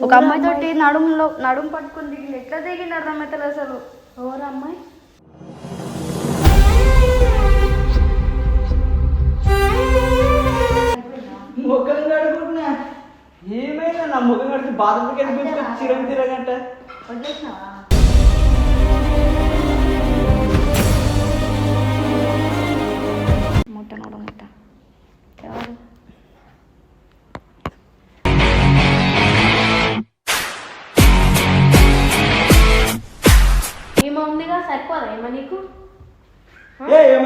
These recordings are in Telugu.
ఒక అమ్మాయి. తోటి నడుములో నడుము పట్టుకుని దిగింది ఎట్లా దిగింది అర్థమవుతుంది అసలు? ఎవరు అమ్మాయి. ముఖం కడుకుంటున్నా ఏమైనా నా ముఖం కడితే బాత్రూమ్కి వెళ్ళి చిరం తిరగంట? వదిలేసినావా?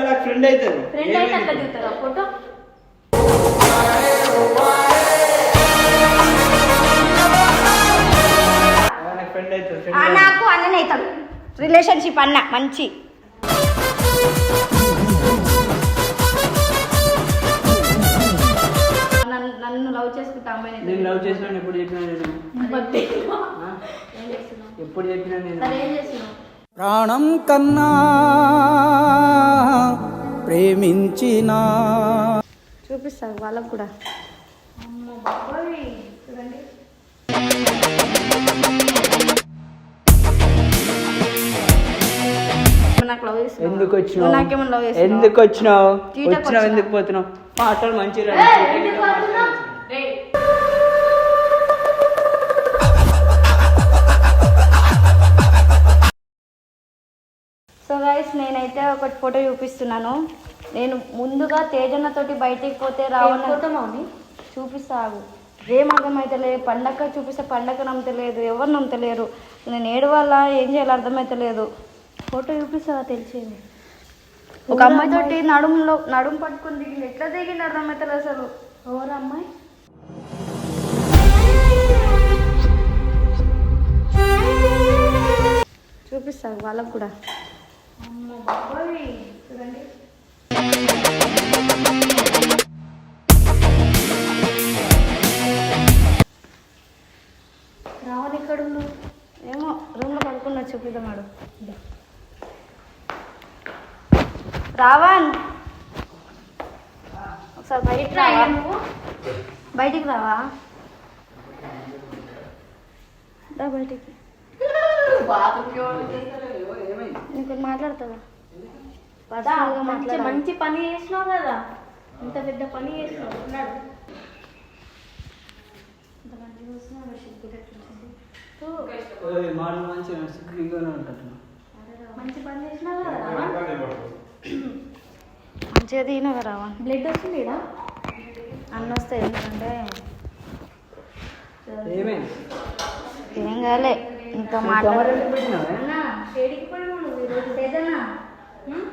ఏమైనా ఫ్రెండ్ అవుతుంది ఫ్రెండ్ అయితే అట్లా దిగుతారా ఫోటో? ఫ్రెండ్ అవుతుంది ఆ, నాకు అన్ననే అవుతాడు రిలేషన్షిప్ అన్న మంచి. నన్ను నన్ను లవ్ చేసుకుంటా అమ్మాయిని నేను లవ్ ఎప్పుడు చెప్పినా నేను. ఆ? ఎప్పుడు చెప్పినా నేను. సరే ఏం చేస్తున్నావు? ప్రాణం కన్నా ప్రేమించిన చూపిస్తారు వాళ్ళకు కూడా? ఎందుకు వచ్చినావు? ఎందుకు వచ్చినావు వచ్చినావు వచ్చినా. ఎందుకు పోతున్నావు పాటలు మంచిగా నేనైతే ఒకటి ఫోటో చూపిస్తున్నాను. నేను ముందుగా తేజన్న తోటి బయటికి పోతే మౌని? చూపిస్తాగు ఏం అర్థమైతలేదు పండగ చూపిస్తే పండగ నమ్మతలేదు ఎవరు నమ్మతలేరు. నేను ఏడు వల్ల ఏం చేయాలో అర్థమైతలేదు ఫోటో చూపిస్తావా తెలిసేది? ఒక అమ్మాయి తోటి నడుములో నడుము పట్టుకుని దిగింది. ఎట్లా దిగింది అర్థమైతలేదు అసలు. ఎవరు అమ్మాయి? చూపిస్తాను వాళ్ళకు కూడా. చూడండి. రావణ్ ఇక్కడ ఉన్నావు ఏమో రూమ్లో పడుకున్నా చూపిద్దామాడు రావణ్! ఒకసారి బయటికి రావా? బయటికి రావా? రా బయటికి. నీకు మాట్లాడుతుందా పర్సనల్గా మంచి మంచి పని చేసినావు కదా. ఇంత పెద్ద పని చేసినావు. ఉన్నాడు. మంచిగా తినగా రావా బ్లడ్ వస్తుంది? అన్న వస్తాయి ఎందుకంటే ఏం కాలే ఇంకా మాట్లాడ కెమెరా పెట్టినావే అన్నా ఏడికి పోయినావు నువ్వు ఈరోజు లేదన్నా హ్మ్?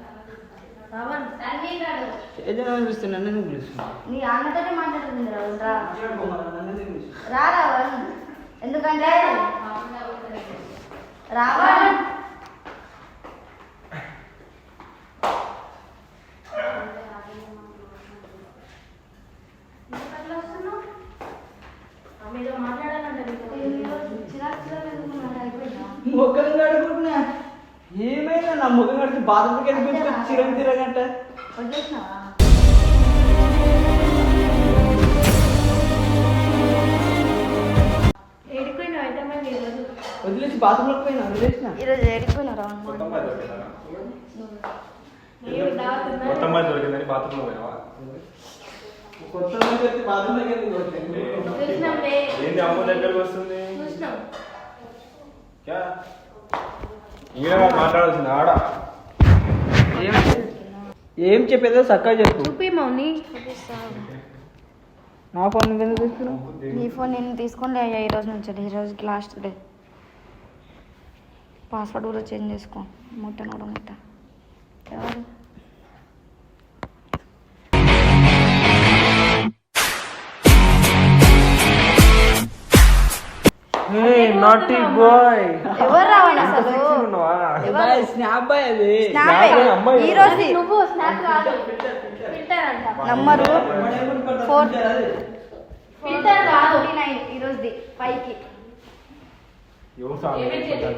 రావణ్ ఏదైనా అనిపిస్తున్నా నన్ను పిలుస్తున్నా నీ అన్నతోనే మాట్లాడుతుంది రా పిలుస్తున్నా రావణ్ ఎందుకంటే రావణ్? ముఖం కడుకుంటున్నా ఏమైనా నా ముఖం చిరం తిరగంట పోయినా వదిలేసిన? ఈరోజు? మొత్తం దొరికిందని పోయినావా? కొత్త. ఏంది అమ్మ దగ్గరకు వస్తుంది? ఈయన మాట్లాడాల్సింది ఆడ. ఏం చెప్పేదో చక్కగా చెప్పు. చూపి మౌని. నా ఫోన్ ఎందుకు తీసుకున్నావు? నీ ఫోన్ నేను తీసుకొని అయ్యా ఈ రోజు నుంచి? ఈ రోజుకి లాస్ట్ డే పాస్వర్డ్ కూడా చేంజ్ చేసుకో. ముట్ట నోడ ముట్ట. ఎవరు? నాటీ బాయ్ ఎవరు రావాలి అసలు? ఎవరు? స్నాప్ బాయ్ అది. స్నాప్. ఈ రోజు నువ్వు స్నాప్ కాదు ఫిల్టర్ అంట. నంబరు ఫోర్ ఫిల్టర్ కాదు. నైన్ ఈ రోజుది పైకి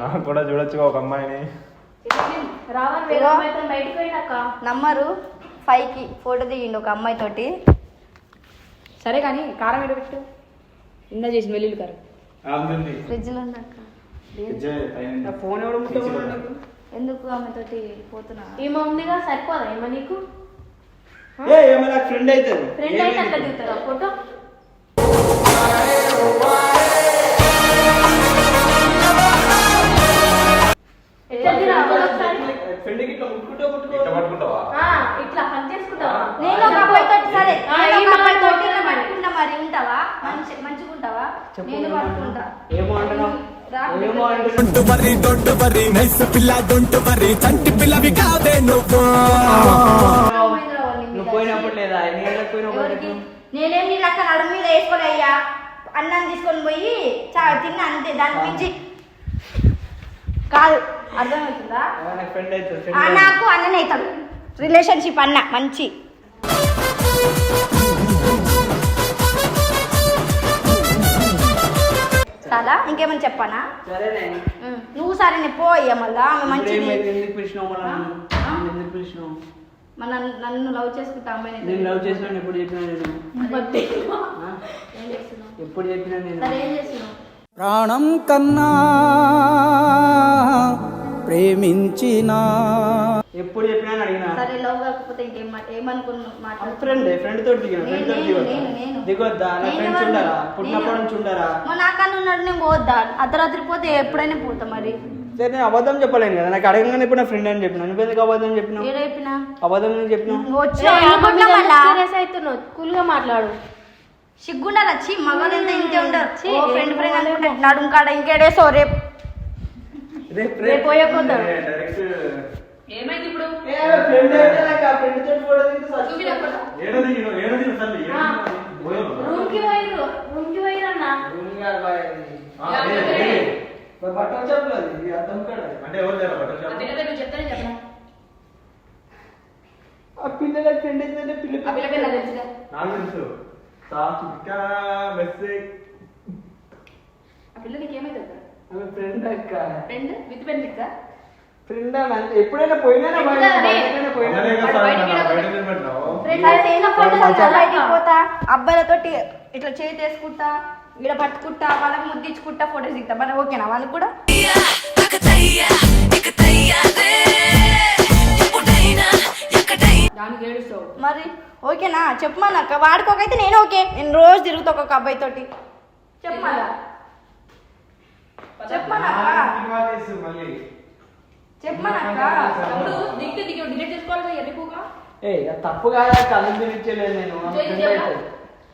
నాకు కూడా చూడొచ్చు ఒక అమ్మాయిని. పోయినాక నంబరు ఫైవ్కి ఫోటో దిగిండు ఒక అమ్మాయి తోటి. సరే కానీ కారం ఎడ పెట్టు? ఇంద చేసిన వెల్లుల్లి కారం. ఫోన్ ఎవడు నీకు? ఎందుకు ఆమెతోటి పోతున్నా? ఈమె ఉందిగా సరిపోదా ఏమో నీకు? ఏ ఏమో నాకు ఫ్రెండ్ అవుతుంది ఫ్రెండ్ అయితే అట్లా దిగుతారా ఫోటో? ఇట్లా హక్ చేసుకుంటావా నేను ఒక సరే మరి ఉంటావా? మంచి మంచిగా ఉంటావా డొంటు బరి డొంటు నైస్ పిల్ల డొంటు చంటి పిల్లవి కాదే నువ్వు. నువ్వు పోయినప్పుడు లేదా? ఎన్ని గంటలకు పోయినప్పుడు? ఎవరికి? నేనేం నీ లెక్క నడుము మీద వేసుకొని అయ్యా? అన్నం తీసుకొని పోయి చా తిన్నా అంతే దాని మించి కాదు అర్థమవుతుందా? నాకు అన్ననే అవుతాడు. రిలేషన్షిప్ అన్న మంచి. ఇంకేమైనా చెప్పానా. నువ్వు సరే నేను పో అయ్యా మళ్ళా. ఆమె మంచిది. మన నన్ను? లవ్ చేసుకుంటా అమ్మాయిని నేను. లవ్ చేసినా ఎప్పుడు చెప్పినా నేను? ఎప్పుడు చెప్పినా నేను? సరే ఏం చేస్తున్నావు? ప్రాణం కన్నా ప్రేమించిన ఎప్పుడు చెప్పినా అడిగినా. సరే లవ్ కాకపోతే ఇంకేం మాట? ఫ్రెండ్ ఫ్రెండ్ తోటి దిగిన నేను- ఫ్రెండ్ తోటి దిగొద్దా. దిగొద్దా? నా ఫ్రెండ్స్? ఉండరా? పుట్టినప్పటి నుంచి ఉండరా? మా నాకన్నా ఉన్నాడు నేను పోద్దా అర్ధరాత్రి పోతే ఎప్పుడైనా పోతా మరి. సరే నేను అబద్ధం చెప్పలేను కదా. నాకు అడగగానే ఇప్పుడు నా ఫ్రెండ్ అని చెప్పిన. నువ్వు ఎందుకు అబద్ధం చెప్పినా? అబద్ధం ఎందుకు చెప్పినావు? వచ్చి అనుకుంటా మళ్ళా సీరియస్ అవుతున్నావు. కూల్గా మాట్లాడు. సిగ్గుండాలి వచ్చి మగవాళ్ళు ఎంత ఇంతే ఉండరు. ఓ ఫ్రెండ్ ఫ్రెండ్ అనుకుంటే నడుము కాడ ఇంకేడేసో రేపు. రేపు రేపు పోయకపోతాడు డైరెక్ట్ ఏమైంది ఇప్పుడు? ఫ్రెండ్ అయితే నాకు ఆ ఫ్రెండ్ తోటి కూడా దిగితే సచ్చి- చూపినప్పుడు ఏడది ఏడది తల్లి ఆ. రూమ్కి పోయిరు రూమ్కి పోయిరు అన్న దునియా బాయ్. మరి బట్టలు చెప్పలేదు ఇది అర్థం కాదు అంటే ఎవరు లేరా బట్టలు షాప్? నువ్వు చెప్తానే చెప్పనా. ఆ పిల్లల ఫ్రెండ్ అయితే పిల్ల ఆ పిల్ల పిల్ల తెలుసుగా. నాకు తెలుసు. సాఫ్ట్గా మెసేజ్ ఆ పిల్ల అక్క. ఫ్రెండ్ విత్ బెనిఫిట్సా ఫ్రెండ్ అని అంటే ఎప్పుడైనా పోయినా. పోయినా అబ్బాయిలతోటి ఇట్లా చేయి తీసుకుంటా ఇక్కడ పట్టుకుంటా వాళ్ళకి ముద్దించుకుంటా ఫోటోస్ దిగుతా మరి ఓకేనా వాళ్ళకి కూడా మరి ఓకేనా చెప్పమన్నాక వాడుకోకైతే నేను ఓకే నేను రోజు తిరుగుతా ఒక్కొక్క అబ్బాయి తోటి చెప్పమన్నా చెప్పమన్నాక చెప్పమన్నాక తమ్ముడు దిక్కు దిక్కు డిలీట్ చేసుకోవాలి ఎర్రిపోగా ఏ తప్పు కాదా కళ్ళు పిలిచలేదు నేను. ఫ్రెండ్ చెప్పు. అయితే.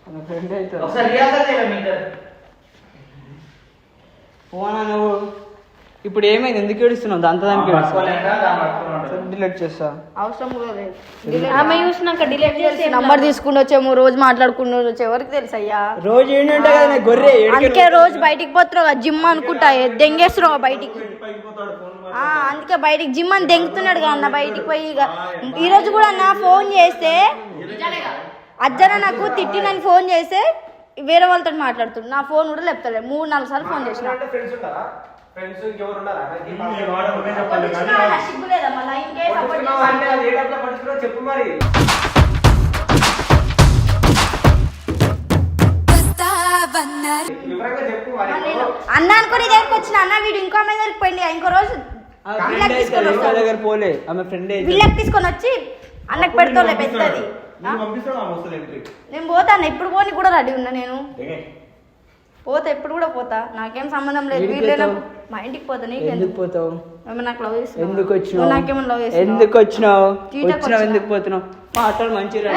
ఆమె ఫ్రెండ్ అయితే. ఒకసారి రియాజర్ చేయరా మీ ఇద్దరు? పోనా నువ్వు? ఇప్పుడు ఏమైంది? ఎందుకు ఏడుస్తున్నావు? దాంతో దానికి డిలీట్ చేస్తా. అవసరం కూడా లేదు. ఆమె చూసినాక డిలీట్ చేసి నంబర్ తీసుకుని వచ్చేమో రోజు మాట్లాడుకుని వచ్చే ఎవరికి తెలుసు అయ్యా. రోజు ఏంటంటే కదా గొర్రె ఏడికి అందుకే రోజు బయటికి పోతున్నావు కదా జిమ్ అనుకుంటా దెంగేస్తున్నావు బయటికి? అందుకే బయటికి జిమ్ అని దెంగుతున్నాడు కదా అన్న బయటికి పోయి ఇక. ఈ రోజు కూడా అన్న ఫోన్ చేస్తే అజ్జన నాకు తిట్టినని ఫోన్ చేస్తే వేరే వాళ్ళతో మాట్లాడుతుంది నా ఫోన్ కూడా లేపుతలే మూడు నాలుగు సార్లు ఫోన్ చేసిన. ఫ్రెండ్స్ ఇంకెవరు ఉన్నారా అంటే అది ఏ డబ్బులో చెప్పు మరి. వివరంగా చెప్పు మరి. అన్న అనుకుని దగ్గరికి వచ్చిన అన్న వీడు ఇంకో అమ్మాయి దగ్గరికి పోయింది ఇంకో రోజు వీళ్ళకి తీసుకొని ఫ్రెండ్ వస్తాడు. దగ్గర పోలే. ఆమె ఫ్రెండ్ అయితే. వీళ్ళకి తీసుకొని వచ్చి అన్నకి పెడతావులే పెద్దది. నేను పోతాను ఎప్పుడు పోని కూడా రెడీ ఉన్నా నేను. పోతా ఎప్పుడు కూడా పోతా. నాకేం సంబంధం లేదు. వీళ్ళైనా పోతావు? మా ఇంటికి పోతా ఎందుకు నీకెందుకు పోతావు నాకు లవ్ చేస్తున్నావా? ఎందుకు వచ్చినావు నాకేమన్నా లవ్ చేస్తున్నావా? ఎందుకు వచ్చినావు వచ్చినావు వచ్చినా. ఎందుకు పోతున్నావు? మాటలు మంచిగా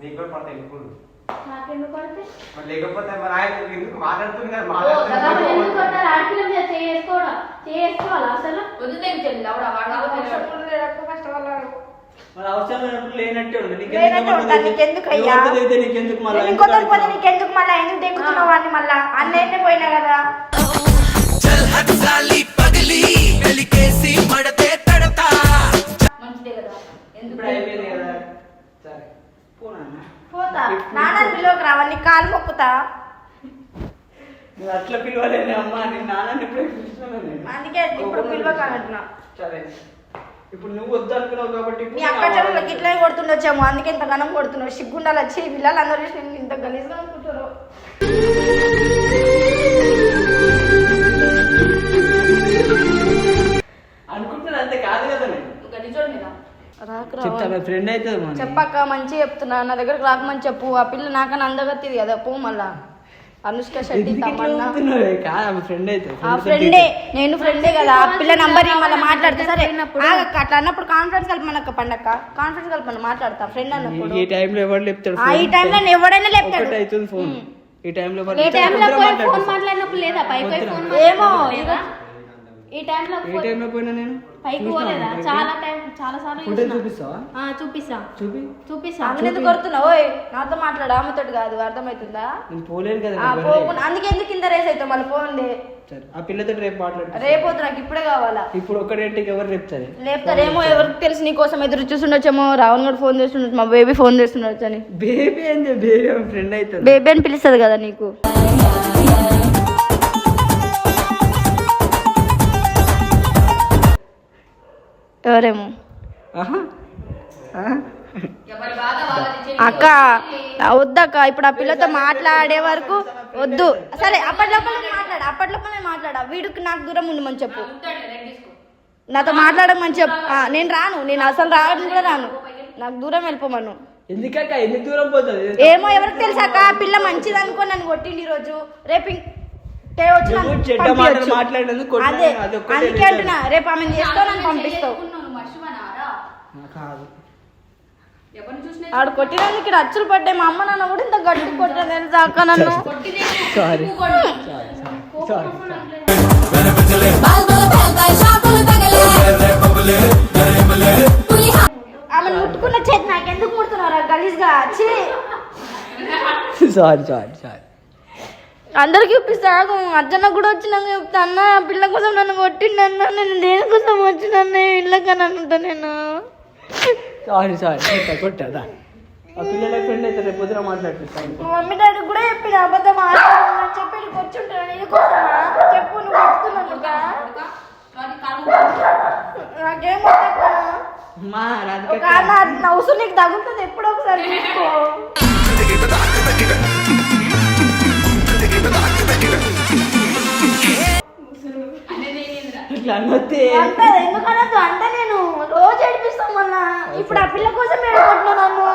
నీకు కూడా పడతాయి ఇప్పుడు నాకెందుకు కొడితే? మరి లేకపోతే మరి ఆయన ఎందుకు మాట్లాడుతుంది కదా? నీకెందుకు మళ్ళా? ఎందుకు దెంగుతున్నావు వాడిని మళ్ళా? అన్నయ్యనే పోయినా కదా? పగలి మడతే తడతా. మంచిదే కదా. ఎందుకు సరే. పోతా. నాన్న పిలువకు రావాలి కాలు మొక్కుతా? నువ్వు అట్లా పిలవలేని అమ్మ. నేను నాన్నని ఎప్పుడే పిలుస్తున్నాను అందుకే ఇప్పుడు పిలవకాలంటున్నా సరే. ఇప్పుడు నువ్వు వద్దు అనుకున్నావు కాబట్టి మీ అక్క ఇట్లా కొడుతుండొచ్చేమో. అందుకే ఇంత ఘనం కొడుతున్నావు. సిగ్గుండాలి. వచ్చి పిల్లలు అందరూ ఇంత గలీజ్గా అనుకుంటారు ఫ్రెండ్ అవుతుంది మన చెప్పక్క మంచి చెప్తున్నా నా దగ్గరకు రాకమని చెప్పు. ఆ పిల్ల నాకన్నా అందగత్తిది కదా పో మళ్ళా. అనుష్క శెట్టి తమన్నా. ఫ్రెండ్ అవుతుంది ఆ ఫ్రెండే నేను ఫ్రెండే కదా. ఆ పిల్ల నంబర్ మళ్ళీ మాట్లాడితే సరే. ఆగక్క అట్లా అన్నప్పుడు కాన్ఫరెన్స్ కలపనక్క పండక్క. కాన్ఫరెన్స్ కలపన మాట్లాడతా ఫ్రెండ్ అన్నప్పుడు. ఈ టైంలో ఎవరు లేపుతాడు ఆ, ఈ టైంలో ఎవడైనా లేపుతాడు ఒకటి అవుతుంది ఫోన్ ఈ టైంలో? టైంలో ఫోన్. మాట్లాడినప్పుడు లేదా? పోయి ఫోన్ ఏమో, లేదా? ఈ టైంలో ఏ టైంలో పోయినా నేను? పైకి పోలేదా? చాలా టైం చాలా సార్లు ఫోటో చూసినా. చూపిస్తావా? ఆ, చూపిస్తా. చూపి. చూపిస్తా. ఆమెను ఎందుకు కొడుతున్నావు ఓయ్ నాతో మాట్లాడు. ఆమెతోటి కాదు అర్థమవుతుందా నేను పోలేను కదా ఆ పోకుండా అందుకే ఎందుకు కింద రేస్ అవుతావు? మళ్ళీ పోండి సరే ఆ పిల్లతో రేపు మాట్లాడు రేపొద్దు నాకు ఇప్పుడే కావాలా? ఇప్పుడు ఒక్కడేంటికి ఎవరు రేపుతారు లేపుతారేమో ఎవరికి తెలిసి నీ కోసం ఎదురు చూస్తుండొచ్చేమో. రావణ్ కూడా ఫోన్ చేస్తుండొచ్చు మా బేబీ ఫోన్ చేస్తుండొచ్చు అని. బేబీ అని బేబీ ఫ్రెండ్ అవుతుంది బేబీ అని పిలుస్తుంది కదా నీకు. ఎవరేమో? అక్క వద్దక్క ఇప్పుడు ఆ పిల్లతో మాట్లాడే వరకు వద్దు. సరే అప్పటిలోపల మాట్లాడు అప్పటిలోపల మాట్లాడా. వీడికి నాకు దూరం ఉండమని చెప్పు. నాతో మాట్లాడమని చెప్పు. నేను రాను నేను అసలు రాను కూడా రాను. నాకు దూరం వెళ్ళిపోమను. ఎందుకక్క? ఎన్ని దూరం పోతుంది ఏమో ఎవరికి తెలుసాక పిల్ల మంచిది అనుకో నన్ను కొట్టింది ఈ రోజు రేపు టే వచ్చి నన్ను నువ్వు చెడ్డ పంపించొచ్చు. మాటలు మాట్లాడినందుకు కొట్టినా, అదే అదొక్కటే అందుకే. అంటున్నా రేపు ఆమె చేస్తావు నన్ను పంపిస్తావు. మర్చిపోనారా కాదు. ఎవరిని చూసినా ఆడు కొట్టినందుకు ఇక్కడ అచ్చులు పడ్డాయి. మా అమ్మ నాన్న కూడా ఇంత గట్టి కొట్టిన తెలుసా అక్క నన్ను? సారీ. సారీ ఆమె ముట్టుకున్న చేతి నాకు ఎందుకు ముడుతున్నారా గలీజ్గా? ఛీ. Sorry sorry sorry. అందరికి చూపిస్తా. ఆగు. అర్జున కూడా వచ్చినాక చెప్తా. అన్న ఆ పిల్ల కోసం నన్ను కొట్టిండు అన్న నేను దేనికోసం వచ్చిన ఇళ్ళకని అనుంటా నేను. సారీ సారీ కొట్టా కొట్టా ఆ పిల్లల ఫ్రెండ్ అయితే రేపు పొద్దున మాట్లాడిపిస్తాను మా మమ్మీ డాడీ కూడా చెప్పిన అబద్ధం ఆడుతున్నా చెప్పి ఇక్కడికి వచ్చి ఉంటాను నీకోసమా చెప్పు నువ్వు కాలు నాకేం రాధిక నవ్వు నీకు తగులుతుంది ఎప్పుడో ఒకసారి చూసుకో. ఇట్లా అనొద్దే అంటే ఎందుకనొద్దు? అంటే నేను రోజు ఏడిపిస్తాం మళ్ళా ఇప్పుడు ఆ పిల్ల కోసం ఏడుకుంటున్నా నన్ను.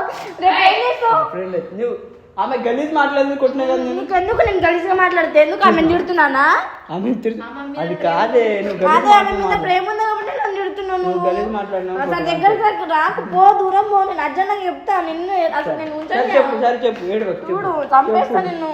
రేపు ఏం చేస్తావు? ఫ్రెండ్ నువ్వు ఆమె గలీజ్ మాట్లాడింది కొట్టినా కదా నేను నీకు ఎందుకు నేను గలీజ్గా మాట్లాడితే? ఎందుకు ఆమె తిడుతున్నానా? ఆమె తిరు- అది కాదే నువ్వు అదే ఆమె మీద. ప్రేమ ఉంది కాబట్టి నన్ను తిడుతున్నాను గలీజ్ అసలు రాకు, రాకు పో దూరం పో నేను అర్జునంగా చెప్తా. నిన్ను అసలు నేను ఉంచాను చెప్పు సరే చెప్పు ఏడు చూడు చంపేస్తా నిన్ను.